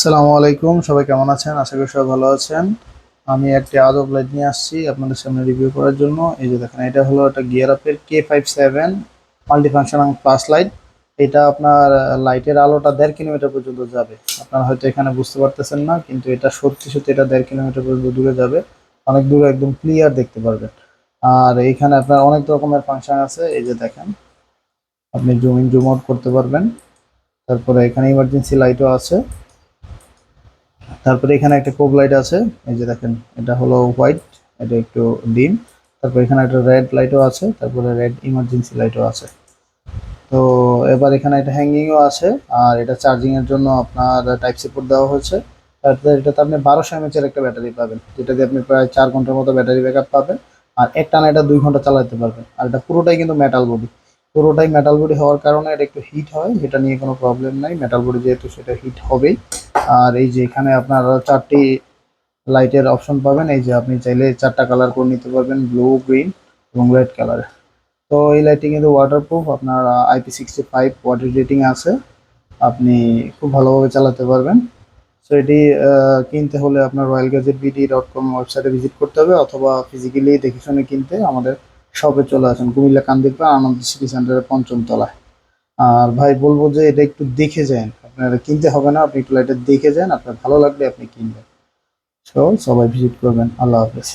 আসসালামু আলাইকুম, সবাই কেমন আছেন? আশা করি সবাই ভালো আছেন। আমি একটি আদব লাইট নিয়ে আসছি আপনাদের সামনে রিভিউ করার জন্য। এই যে দেখেন, এটা হলো একটা গিয়ার আপের K five seven multifunctional plus light এটা আপনার লাইটের আলোটা দেড় কিলোমিটার পর্যন্ত যাবে। আপনারা হয়তো এখানে বুঝতে পারতেছেন না, কিন্তু এটা সত্যি সত্যি এটা দেড় কিলোমিটার পর্যন্ত দূরে যাবে। অনেক দূরে একদম ক্লিয়ার দেখতে পারবেন। আর এইখানে আপনার অনেক রকমের ফাংশন আছে। এই যে দেখেন, আপনি জুম ইন জুম আউট করতে পারবেন। তারপরে এখানে ইমার্জেন্সি লাইটও আছে। তারপরে এখানে একটা কোব লাইট আছে, এই যে দেখেন, এটা হলো হোয়াইট, এটা একটু ডিম। তারপর এখানে একটা রেড লাইটও আছে, তারপরে রেড ইমার্জেন্সি লাইটও আছে। তো এবার এখানে একটা হ্যাঙ্গিংও আছে, আর এটা চার্জিং এর জন্য আপনার টাইপ সাপোর্ট দেওয়া হয়েছে। তারপরে এটাতে আপনি বারোশো এমএচ এর একটা ব্যাটারি পাবেন যেটা দিয়ে আপনি প্রায় চার ঘণ্টার মতো ব্যাটারি ব্যাকআপ পাবেন। আর একটা না, এটা দুই ঘণ্টা চালাতে পারবেন। আর এটা পুরোটাই কিন্তু মেটাল বডি পুরোটাই মেটাল বডি হওয়ার কারণে এটা একটু হিট হয় এটা নিয়ে কোনো প্রবলেম নাই। মেটাল বডি যেহেতু সেটা হিট হবেই। আর এই যে এখানে আপনার চারটি লাইটের অপশন পাবেন। এই যে আপনি চাইলে চারটা কালার করে নিতে পারবেন ব্লু গ্রিন এবং রেড কালার তো এই লাইটটি কিন্তু ওয়াটারপ্রুফ আপনার IP sixty five water rating আছে। আপনি খুব ভালোভাবে চালাতে পারবেন। সো এটি কিনতে হলে আপনার royal gadget BD dot com ওয়েবসাইটে ভিজিট করতে হবে, অথবা ফিজিক্যালি দেখে শুনে কিনতে আমাদের শপে চলে আসেন। কুমিল্লা কান্দিপুর আনন্দ সিটি সেন্টারের পঞ্চম তলায়। আর ভাই, বলব যে এটা একটু দেখে যান। আপনার কিনতে হবে না, আপনি একটু লাইটার দেখে যান, আপনার ভালো লাগলে আপনি কিনবেন। সবাই ভিজিট করবেন। আল্লাহ হাফেজ।